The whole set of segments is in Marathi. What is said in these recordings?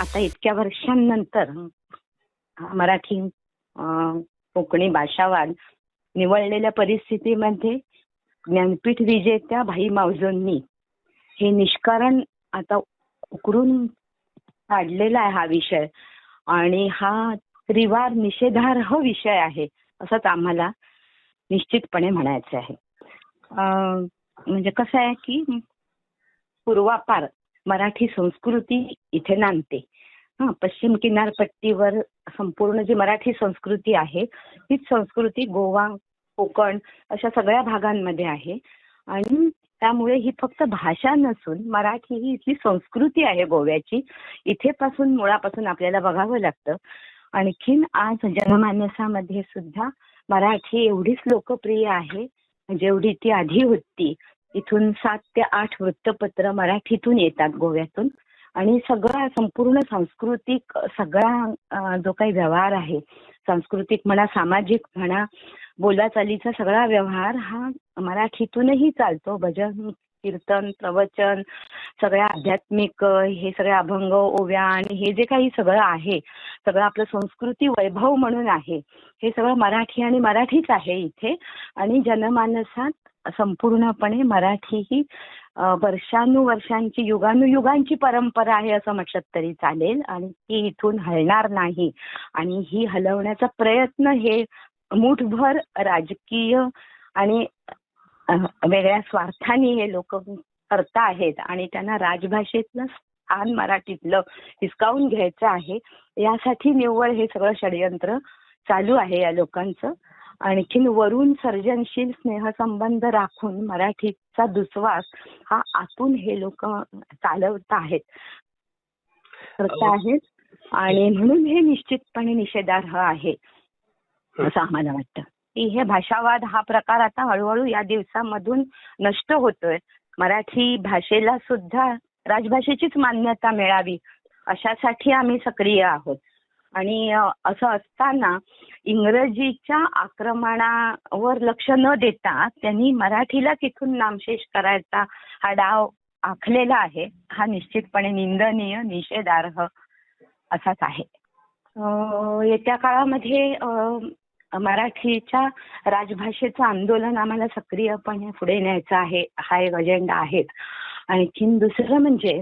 आता इतक्या वर्षांनंतर मराठी कोकणी भाषावाद निवडलेल्या परिस्थितीमध्ये ज्ञानपीठ विजेत्या भाई मावजोंनी हे निष्कारण आता उकरून काढलेला आहे हा विषय. आणि हा त्रिवार निषेधार्ह विषय आहे असंच आम्हाला निश्चितपणे म्हणायचं आहे. म्हणजे कसं आहे की पूर्वापार मराठी संस्कृती इथे नांदते. हा पश्चिम किनारपट्टीवर संपूर्ण जी मराठी संस्कृती आहे तीच संस्कृती गोवा कोकण अशा सगळ्या भागांमध्ये आहे. आणि त्यामुळे ही फक्त भाषा नसून मराठी ही इथली संस्कृती आहे गोव्याची. इथे पासून मुळापासून आपल्याला बघावं लागतं. आणखीन आज जनमानसामध्ये सुद्धा मराठी एवढीच लोकप्रिय आहे जेवढी ती आधी होती. इथून सात ते आठ वृत्तपत्र मराठीतून येतात गोव्यातून. आणि सगळा संपूर्ण सांस्कृतिक सगळा जो काही व्यवहार आहे सांस्कृतिक म्हणा सामाजिक म्हणा बोलाचालीचा सगळा व्यवहार हा मराठीतूनही चालतो. भजन कीर्तन प्रवचन सगळ्या आध्यात्मिक हे सगळे अभंग ओव्या आणि हे जे काही सगळं आहे सगळं आपलं संस्कृती वैभव म्हणून आहे हे सगळं मराठी आणि मराठीच आहे इथे. आणि जनमानसात संपूर्णपणे मराठी ही वर्षानुवर्षांची युगानुयुगांची परंपरा आहे असं म्हटलं तरी चालेल. आणि ती इथून हलणार नाही. आणि ही हलवण्याचा प्रयत्न हे मुठभर राजकीय आणि वेगळ्या स्वार्थाने हे लोक करत आहेत. आणि त्यांना राजभाषेतलं स्थान मराठीतलं हिसकावून घ्यायचं आहे. यासाठी निव्वळ हे सगळं षडयंत्र चालू आहे या लोकांचं. आणखीन वरून सर्जनशील स्नेहसंबंध राखून मराठीचा दुस्वास हा आतून हे लोक चालवत आहेत. करत आहेत. आणि म्हणून हे निश्चितपणे निषेधार्ह आहे असं आम्हाला वाटतं. की हे भाषावाद हा प्रकार आता हळूहळू या दिवसामधून नष्ट होतोय. मराठी भाषेला सुद्धा राजभाषेचीच मान्यता मिळावी अशासाठी आम्ही सक्रिय आहोत. आणि असं असताना इंग्रजीच्या आक्रमणावर लक्ष न देता त्यांनी मराठीला तिथून नामशेष करायचा हा डाव आखलेला आहे. हा निश्चितपणे निंदनीय निषेधार्ह असाच आहे. येत्या काळामध्ये मराठीच्या राजभाषेचं आंदोलन आम्हाला सक्रियपणे पुढे न्यायचं आहे. हा एक अजेंडा आहे. आणखीन दुसरं म्हणजे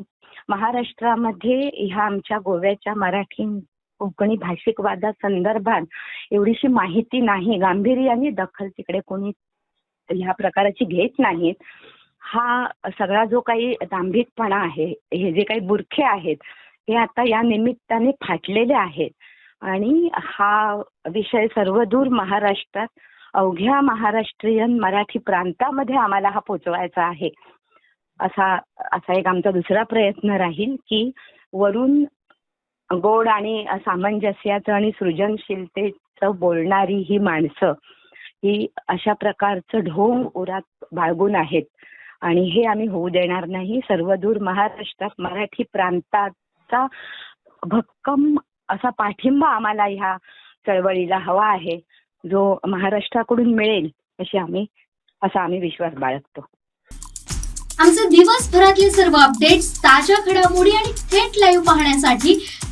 महाराष्ट्रामध्ये ह्या आमच्या गोव्याच्या मराठी कोकणी भाषिक वादासंदर्भात एवढीशी माहिती नाही. गांभीर्याने दखल तिकडे कोणी ह्या प्रकाराची घेत नाहीत. हा सगळा जो काही दांभिकपणा आहे हे जे काही बुरखे आहेत हे आता या निमित्ताने फाटलेले आहेत. आणि हा विषय सर्वदूर महाराष्ट्रात अवघ्या महाराष्ट्रीयन मराठी प्रांतामध्ये आम्हाला हा पोचवायचा आहे. असा असा एक आमचा दुसरा प्रयत्न राहील की वरून गोड आणि सामंजस्याचं आणि सृजनशीलतेचं बोलणारी ही माणसं ही अशा प्रकारचं ढोंग उरात बाळगून आहेत. आणि हे आम्ही होऊ देणार नाही. सर्वदूर महाराष्ट्रात मराठी प्रांताचा भक्कम असा पाठिंबा आम्हाला ह्या चळवळीला हवा आहे. जो महाराष्ट्राकडून मिळेल अशी आम्ही असा आम्ही विश्वास बाळगतो. आमचे दिवसभरातले सर्व अपडेट्स ताज्या घडामोडी आणि थेट लाईव्ह पाहण्यासाठी